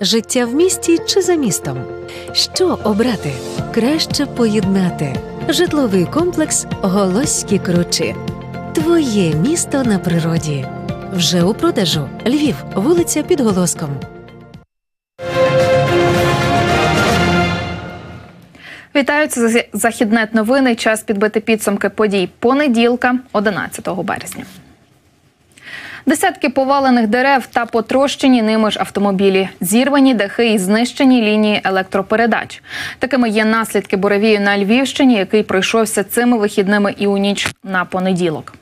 Життя в місті чи за містом? Що обрати? Краще поєднати. Житловий комплекс Голоські Кручі. Твоє місто на природі. Вже у продажу. Львів, вулиця під Голоском. Вітаю, це «Зах- західнет новини. Час підбити підсумки подій понеділка, 11 березня. Десятки повалених дерев та потрощені ними ж автомобілі, зірвані дахи і знищені лінії електропередач. Такими є наслідки буревію на Львівщині, який пройшовся цими вихідними і у ніч на понеділок.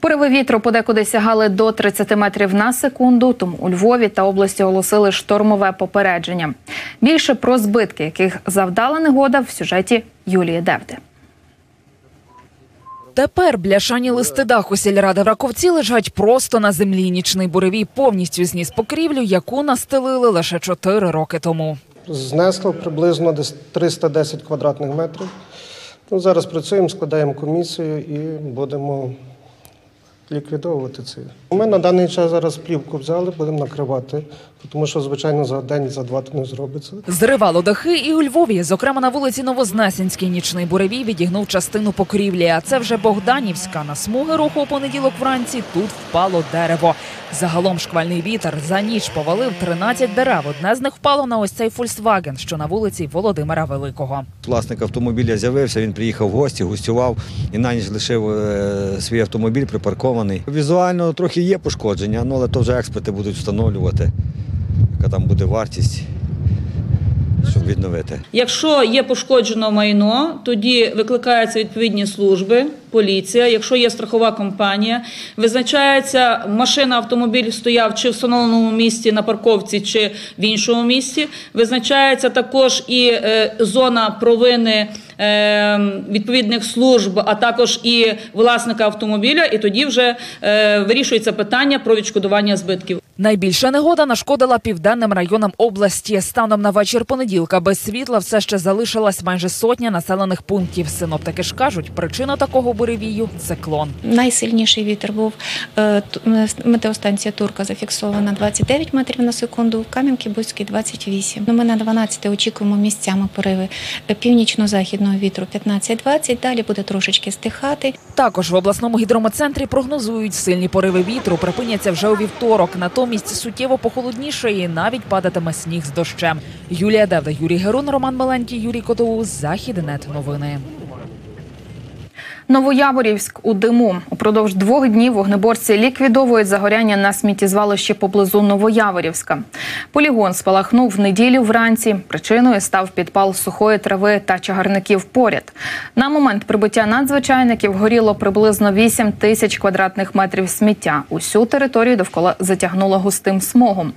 Пориви вітру подекуди сягали до 30 метрів на секунду, тому у Львові та області оголосили штормове попередження. Більше про збитки, яких завдала негода в сюжеті Юлії Девди. Тепер бляшані листи даху сільради в Раковці лежать просто на землі. Нічний буревій повністю зніс покрівлю, яку настелили лише чотири роки тому. Знесло приблизно десь 310 квадратних метрів. Ну, зараз працюємо, складаємо комісію і будемо ліквідовувати це. Ми на даний час зараз плівку взяли, будемо накривати, тому що, звичайно, за день, за два то не зробиться. Зривало дахи і у Львові. Зокрема, на вулиці Новознесенській нічний буревій відігнув частину покрівлі. А це вже Богданівська. На смуги руху у понеділок вранці тут впало дерево. Загалом шквальний вітер за ніч повалив 13 дерев. Одне з них впало на ось цей Фольксваген, що на вулиці Володимира Великого. Власник автомобіля з'явився, він приїхав в гості, гостював і на ніч лишив е, свій автомобіль припаркований. Візуально трохи є пошкодження, ну, але то вже експерти будуть встановлювати, яка там буде вартість, відновити. Якщо є пошкоджено майно, тоді викликаються відповідні служби, поліція. Якщо є страхова компанія, визначається машина, автомобіль стояв чи в встановленому місці на парковці, чи в іншому місці. Визначається також і е, зона провини. е, Відповідних служб, а також і власника автомобіля, і тоді вже е, вирішується питання про відшкодування збитків. Найбільша негода нашкодила південним районам області. Станом на вечір понеділка без світла все ще залишилась майже сотня населених пунктів. Синоптики ж кажуть, причина такого буревію циклон. Найсильніший вітер був е, метеостанція Турка зафіксована 29 метрів на секунду, в Кам'янки-Бузький 28. Ну, Ми на 12 очікуємо місцями пориви північно-західного вітру 15-20, далі буде трошечки стихати. Також в обласному гідрометцентрі прогнозують сильні пориви вітру припиняться вже у вівторок. Натомість суттєво похолодніше і навіть падатиме сніг з дощем. Юлія Девда, Юрій Герун, Роман Маленький, Юрій Котову. Західнет новини. Новояворівськ у диму. Упродовж двох днів вогнеборці ліквідовують загоряння на сміттєзвалищі поблизу Новояворівська. Полігон спалахнув в неділю вранці. Причиною став підпал сухої трави та чагарників поряд. На момент прибуття надзвичайників горіло приблизно 8 тисяч квадратних метрів сміття. Усю територію довкола затягнуло густим смогом.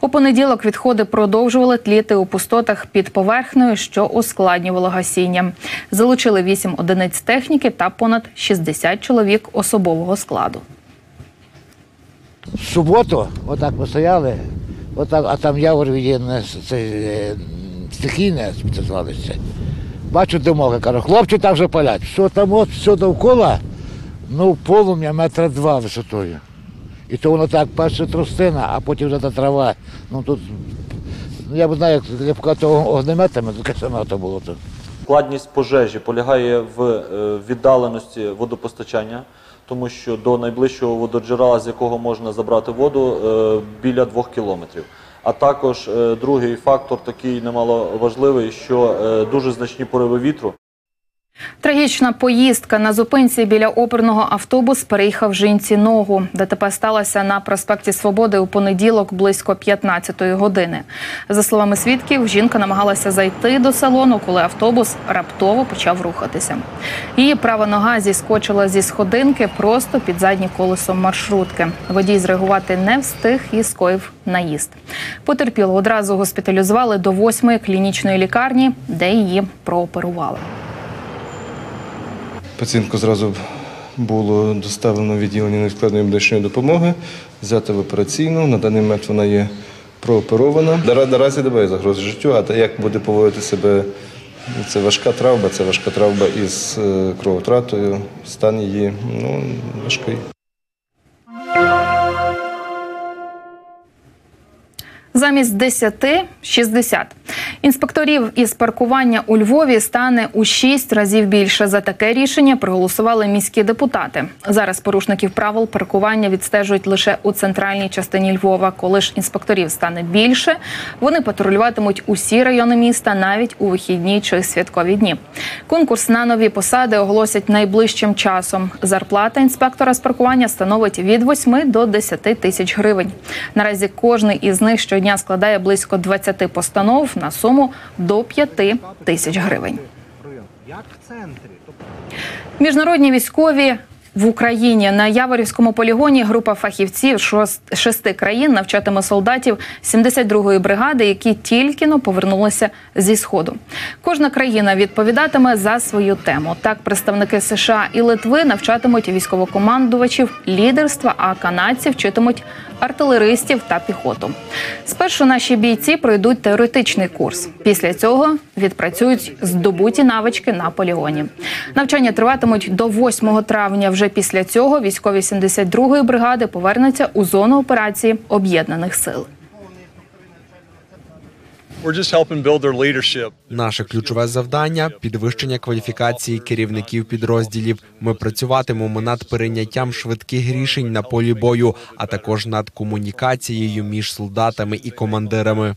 У понеділок відходи продовжували тліти у пустотах під поверхнею, що ускладнювало гасіння. Залучили 8 одиниць техніки та понад 60 чоловік особового складу. Суботу, отак ми стояли, отак, а там явор це е, стихійне сміттєзвалище. Бачу димоги, кажу, хлопці там вже палять. Що там от, все довкола, ну полум'я метра два висотою. І то воно так, перше тростина, а потім вже та трава. Ну тут, ну я б знаю, як, поки огнеметами, таке саме то було тут. Складність пожежі полягає в е, віддаленості водопостачання, тому що до найближчого вододжерела, з якого можна забрати воду, е, біля двох кілометрів. А також е, другий фактор, такий немаловажливий, що дуже значні пориви вітру. Трагічна поїздка на зупинці біля оперного автобус переїхав жінці ногу. ДТП сталося на проспекті Свободи у понеділок близько 15-ї години. За словами свідків, жінка намагалася зайти до салону, коли автобус раптово почав рухатися. Її права нога зіскочила зі сходинки просто під заднє колесо маршрутки. Водій зреагувати не встиг і скоїв наїзд. Потерпілу одразу госпіталізували до восьмої клінічної лікарні, де її прооперували. Пацієнтку зразу було доставлено відділення невідкладної медичної допомоги, взято в операційну. На даний момент вона є прооперована. Наразі немає загрози життю, а як буде поводити себе, це важка травма, це важка травма із е, кровотратою. Стан її ну, важкий. Замість 10 – 60. Інспекторів із паркування у Львові стане у 6 разів більше. За таке рішення проголосували міські депутати. Зараз порушників правил паркування відстежують лише у центральній частині Львова. Коли ж інспекторів стане більше, вони патрулюватимуть усі райони міста навіть у вихідні чи святкові дні. Конкурс на нові посади оголосять найближчим часом. Зарплата інспектора з паркування становить від 8 до 10 тисяч гривень. Наразі кожний із них щодня складає близько 20 постанов на суму до 5 тисяч гривень. Міжнародні військові в Україні на Яворівському полігоні група фахівців шести країн навчатиме солдатів 72-ї бригади, які тільки но повернулися зі сходу. Кожна країна відповідатиме за свою тему. Так, представники США і Литви навчатимуть військовокомандувачів лідерства, а канадці вчитимуть артилеристів та піхоту. Спершу наші бійці пройдуть теоретичний курс. Після цього відпрацюють здобуті навички на полігоні. Навчання триватимуть до 8 травня. Вже після цього військові 72-ї бригади повернуться у зону операції об'єднаних сил. Наше ключове завдання підвищення кваліфікації керівників підрозділів. Ми працюватимемо над прийняттям швидких рішень на полі бою, а також над комунікацією між солдатами і командирами.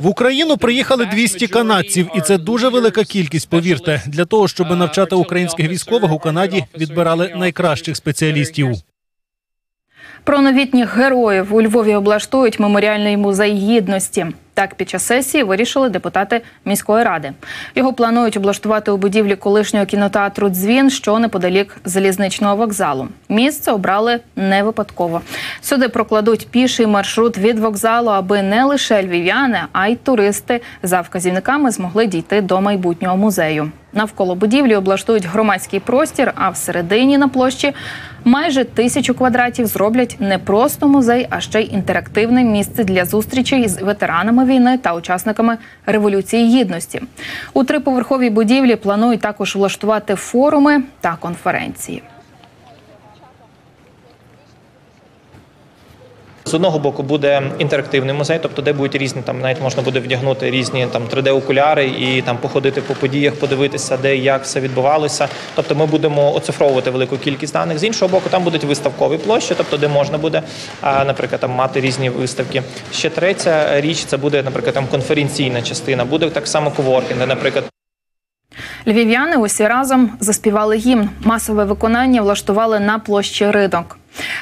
В Україну приїхали 200 канадців, і це дуже велика кількість. Повірте, для того, щоб навчати українських військових у Канаді, відбирали найкращих спеціалістів. Про новітніх героїв у Львові облаштують меморіальний музей гідності. Так, під час сесії вирішили депутати міської ради. Його планують облаштувати у будівлі колишнього кінотеатру Дзвін, що неподалік залізничного вокзалу. Місце обрали не випадково. Сюди прокладуть піший маршрут від вокзалу, аби не лише львів'яни, а й туристи за вказівниками змогли дійти до майбутнього музею. Навколо будівлі облаштують громадський простір, а всередині на площі майже тисячу квадратів зроблять не просто музей, а ще й інтерактивне місце для зустрічей з ветеранами війни та учасниками революції гідності. У триповерховій будівлі планують також влаштувати форуми та конференції. З одного боку буде інтерактивний музей, тобто де будуть різні, там навіть можна буде вдягнути різні там 3D-окуляри і там походити по подіях, подивитися, де і як все відбувалося. Тобто ми будемо оцифровувати велику кількість даних. З іншого боку, там будуть виставкові площі, тобто де можна буде, наприклад, там мати різні виставки. Ще третя річ це буде, наприклад, там конференційна частина, буде так само коворкінг, де, наприклад. Львів'яни усі разом заспівали гімн. Масове виконання влаштували на площі ринок.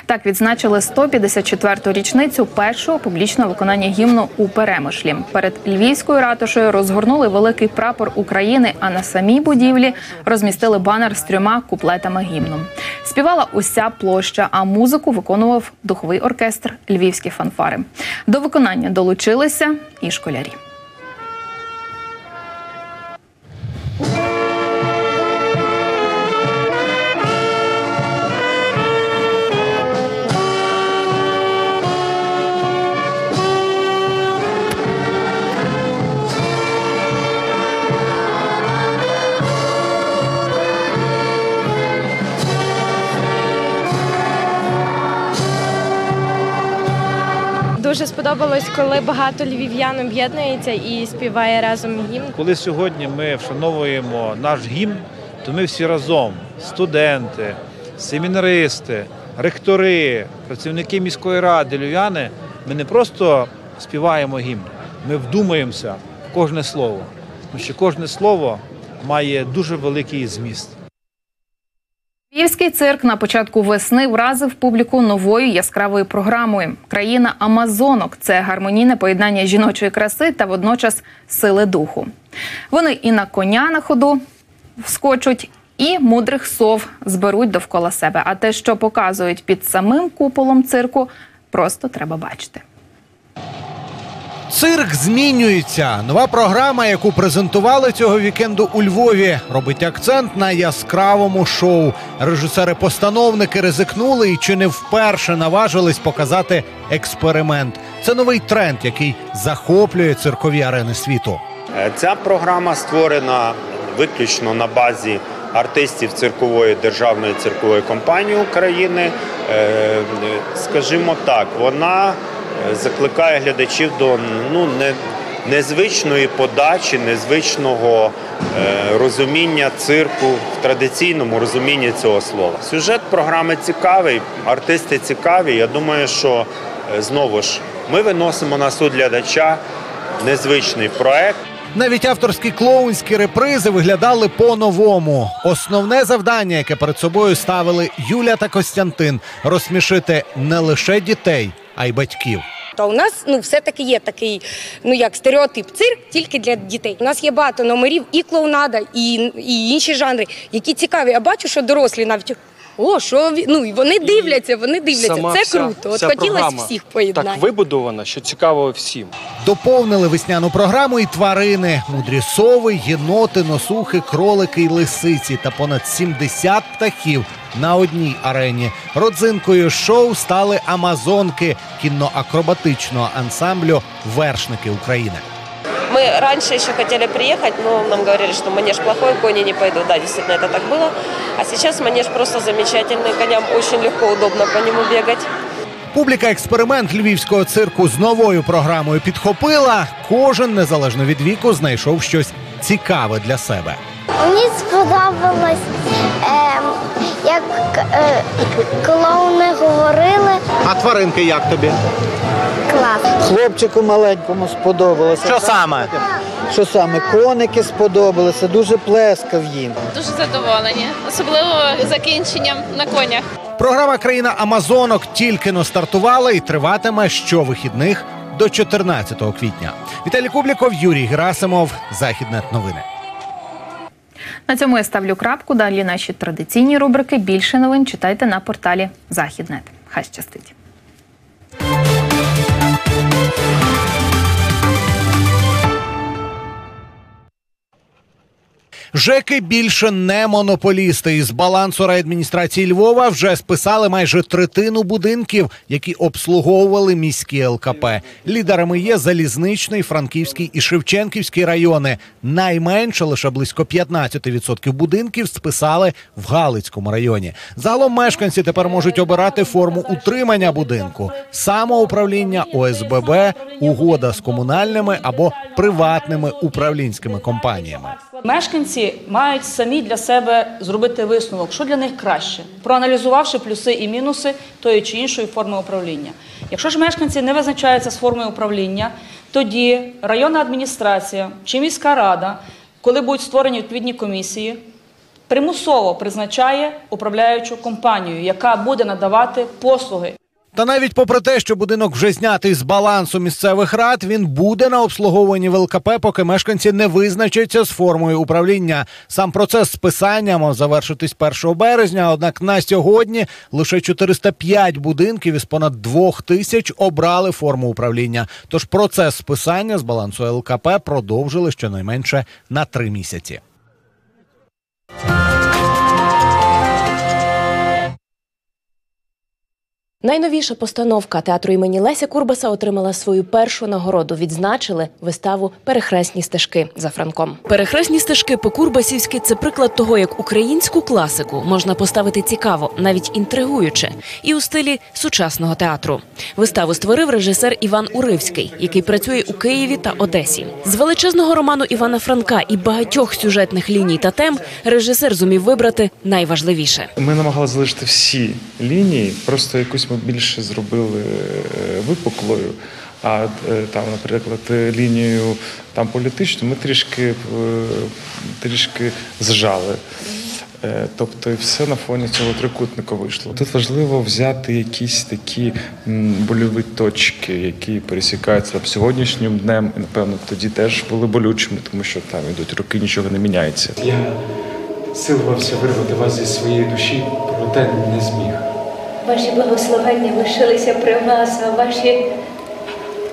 Так відзначили 154-ту річницю першого публічного виконання гімну у Перемишлі. Перед львівською ратушею розгорнули великий прапор України, а на самій будівлі розмістили банер з трьома куплетами гімну. Співала уся площа, а музику виконував духовий оркестр Львівські фанфари. До виконання долучилися і школярі. Сподобалось, коли багато львів'ян об'єднується і співає разом гімн. Коли сьогодні ми вшановуємо наш гімн, то ми всі разом студенти, семінаристи, ректори, працівники міської ради, львів'яни, ми не просто співаємо гімн, ми вдумаємося в кожне слово, тому що кожне слово має дуже великий зміст. Львівський цирк на початку весни вразив публіку новою яскравою програмою. Країна Амазонок це гармонійне поєднання жіночої краси та водночас сили духу. Вони і на коня на ходу вскочуть, і мудрих сов зберуть довкола себе. А те, що показують під самим куполом цирку, просто треба бачити. Цирк змінюється. Нова програма, яку презентували цього вікенду у Львові, робить акцент на яскравому шоу. Режисери-постановники ризикнули і чи не вперше наважились показати експеримент. Це новий тренд, який захоплює циркові арени світу. Е, Ця програма створена виключно на базі артистів циркової державної циркової компанії України. Е, Скажімо так, вона е, закликає глядачів до ну, не, незвичної подачі, незвичного е, розуміння цирку в традиційному розумінні цього слова. Сюжет програми цікавий, артисти цікаві. Я думаю, що е, знову ж ми виносимо на суд глядача незвичний проект. Навіть авторські клоунські репризи виглядали по-новому. Основне завдання, яке перед собою ставили Юля та Костянтин, розсмішити не лише дітей, а й батьків. То у нас ну все-таки є такий, ну як стереотип цирк тільки для дітей. У нас є багато номерів, і клоунада, і, і інші жанри, які цікаві. Я бачу, що дорослі навіть. О, що ві- ну і вони дивляться, вони дивляться. Сама Це вся- круто. От вся хотілося програма всіх поєднати. Так вибудована, що цікаво всім. Доповнили весняну програму і тварини: мудрі сови, єноти, носухи, кролики й лисиці та понад 70 птахів на одній арені. Родзинкою шоу стали амазонки кінно-акробатичного ансамблю Вершники України. Мы раньше еще хотели приехать, но нам говорили, что манеж плохой, кони не пойдут. Да, действительно, это так было. А сейчас манеж просто замечательный. Коням очень легко, удобно по нему бегать. Публіка експеримент львівського цирку з новою програмою підхопила. Кожен, незалежно від віку, знайшов щось цікаве для себе. Мені сподобалось, ем, як е, клоуни говорили. А тваринки як тобі? Клас. Хлопчику маленькому сподобалося. Що саме? Що саме? Коники сподобалися, дуже плескав їм. Дуже задоволені, особливо закінченням на конях. Програма Країна Амазонок тільки но стартувала і триватиме щовихідних до 14 квітня. Віталій Кубліков, Юрій Герасимов, Західнет новини. На цьому я ставлю крапку. Далі наші традиційні рубрики. Більше новин читайте на порталі Західнет. Хай щастить. ЖЕКи більше не монополісти. Із балансу райадміністрації Львова вже списали майже третину будинків, які обслуговували міські ЛКП. Лідерами є залізничний, франківський і Шевченківський райони. Найменше лише близько 15% будинків списали в Галицькому районі. Загалом мешканці тепер можуть обирати форму утримання будинку: самоуправління, ОСББ, угода з комунальними або приватними управлінськими компаніями. Мешканці мають самі для себе зробити висновок, що для них краще, проаналізувавши плюси і мінуси тої чи іншої форми управління. Якщо ж мешканці не визначаються з формою управління, тоді районна адміністрація чи міська рада, коли будуть створені відповідні комісії, примусово призначає управляючу компанію, яка буде надавати послуги. Та навіть попри те, що будинок вже знятий з балансу місцевих рад, він буде на обслуговуванні в ЛКП, поки мешканці не визначаться з формою управління. Сам процес списання мав завершитись 1 березня. Однак на сьогодні лише 405 будинків із понад двох тисяч обрали форму управління. Тож процес списання з балансу ЛКП продовжили щонайменше на три місяці. Найновіша постановка театру імені Леся Курбаса отримала свою першу нагороду. Відзначили виставу Перехресні стежки за Франком. Перехресні стежки по Курбасівськи це приклад того, як українську класику можна поставити цікаво, навіть інтригуюче, і у стилі сучасного театру. Виставу створив режисер Іван Уривський, який працює у Києві та Одесі. З величезного роману Івана Франка і багатьох сюжетних ліній та тем режисер зумів вибрати найважливіше. Ми намагалися залишити всі лінії, просто якусь більше зробили е, випуклою. А е, там, наприклад, лінію там політичну ми трішки, е, трішки зжали. Тобто все на фоні цього трикутника вийшло. Тут важливо взяти якісь такі больові точки, які пересікаються сьогоднішнім днем, і напевно тоді теж були болючими, тому що там йдуть роки, нічого не міняється. Я силувався вирвати вас зі своєї душі, проте не зміг. Ваші благословення лишилися при вас, а ваші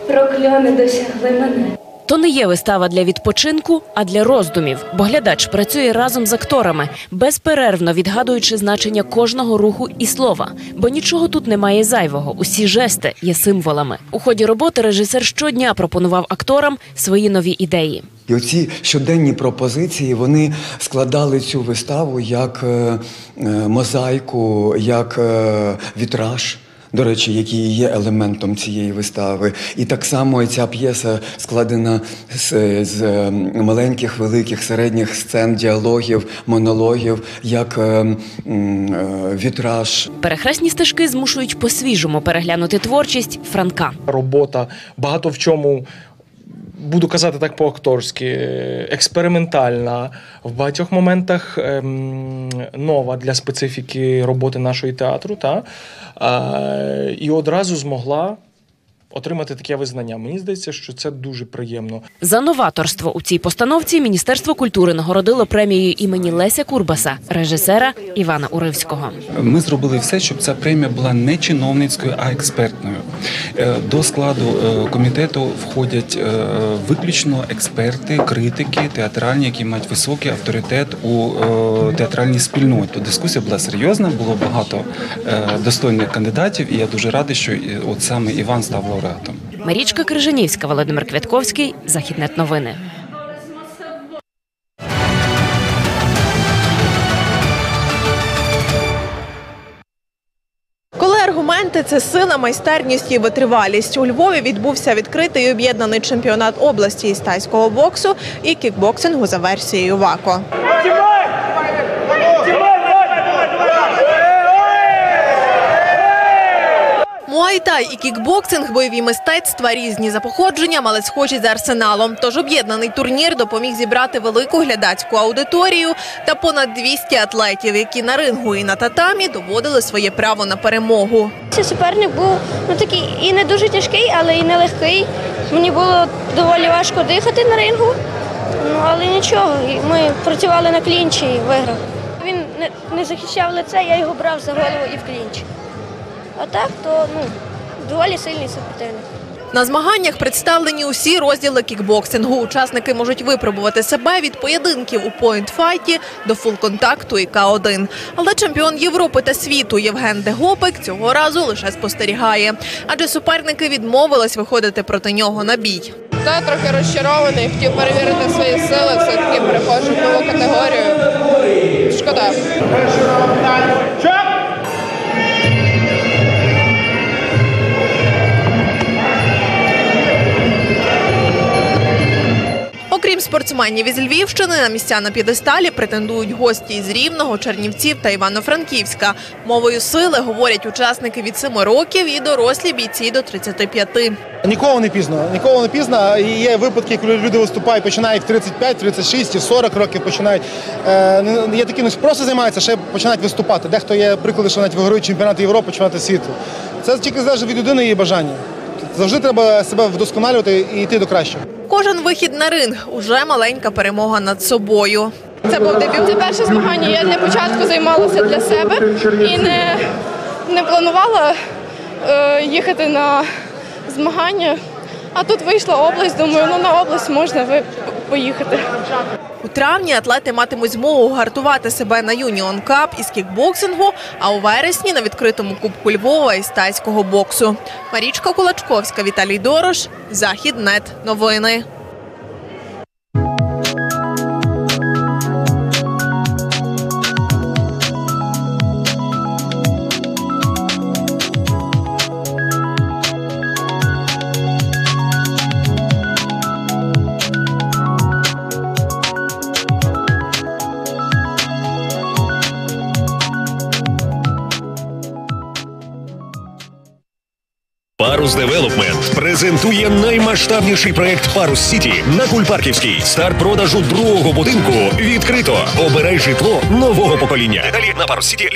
прокльони досягли мене. То не є вистава для відпочинку, а для роздумів, бо глядач працює разом з акторами, безперервно відгадуючи значення кожного руху і слова. Бо нічого тут немає зайвого. Усі жести є символами. У ході роботи режисер щодня пропонував акторам свої нові ідеї. І оці щоденні пропозиції вони складали цю виставу як е, е, мозаїку, як е, вітраж. до речі, які і є елементом цієї вистави. І так само ця п'єса складена з, з маленьких, великих, середніх сцен, діалогів, монологів, як м, е, вітраж. Перехресні стежки змушують по-свіжому переглянути творчість Франка. Робота багато в чому. Буду казати так по-акторськи, експериментальна, в багатьох моментах ем, нова для специфіки роботи нашої театру, та? Е, і одразу змогла отримати таке визнання. Мені здається, що це дуже приємно. За новаторство у цій постановці Міністерство культури нагородило премією імені Леся Курбаса, режисера Івана Уривського. Ми зробили все, щоб ця премія була не чиновницькою, а експертною. Е, До складу е, комітету входять е, виключно експерти, критики, театральні, які мають високий авторитет у театральній спільноті. Дискусія була серйозна, було багато достойних кандидатів, і я дуже радий, що от саме Іван став лауреатом. Марічка Крижанівська, Володимир Квятковський, Західнет новини. Коли аргументи це сила, майстерність і витривалість. У Львові відбувся відкритий об'єднаний чемпіонат області із тайського боксу і кікбоксингу за версією ВАКО. Муайтай і кікбоксинг бойові мистецтва різні за походженням, але схожі за арсеналом. Тож об'єднаний турнір допоміг зібрати велику глядацьку аудиторію та понад 200 атлетів, які на рингу і на татамі доводили своє право на перемогу. Цей суперник був ну такий і не дуже тяжкий, але і не легкий. Мені було доволі важко дихати на рингу. Ну але нічого, ми працювали на клінчі і виграв. Він не, не захищав лице, я його брав за голову і в клінч. А так, то ну доволі сильний супротивник. На змаганнях представлені усі розділи кікбоксингу. Учасники можуть випробувати себе від поєдинків у поінт-файті до фул-контакту і К1. Але чемпіон Європи та світу Євген Дегопик цього разу лише спостерігає, адже суперники відмовились виходити проти нього на бій. Та трохи розчарований, хотів перевірити свої сили, все-таки переходжу в нову категорію. Шкода. Спортсменів із Львівщини, на місця на п'єдесталі претендують гості із Рівного, Чернівців та Івано-Франківська. Мовою сили говорять учасники від 7 років і дорослі бійці до 35. Ніколи не пізно, ніколи не пізно. Є випадки, коли люди виступають, починають в 35, 36 і в 40 років починають. Е, є такі, ну просто займаються, ще починають виступати. Дехто є приклади, що навіть виграють чемпіонати Європи, чемпіонати світу. Це тільки залежить від людини і її бажання. Завжди треба себе вдосконалювати і йти до кращого. Кожен вихід на ринг уже маленька перемога над собою. Це був дебют. Це перше змагання. Я для початку займалася для себе і не, не планувала е, їхати на змагання. А тут вийшла область, думаю, ну на область можна ви поїхати. У травні атлети матимуть змогу гартувати себе на Юніон Кап із кікбоксингу, а у вересні на відкритому кубку Львова із тайського боксу. Марічка Кулачковська, Віталій Дорош, Західнет. Новини. Презентує наймасштабніший проект Парус Сіті на Кульпарківській. Старт продажу другого будинку відкрито. Обирай житло нового покоління. Далі на Парус Сіті.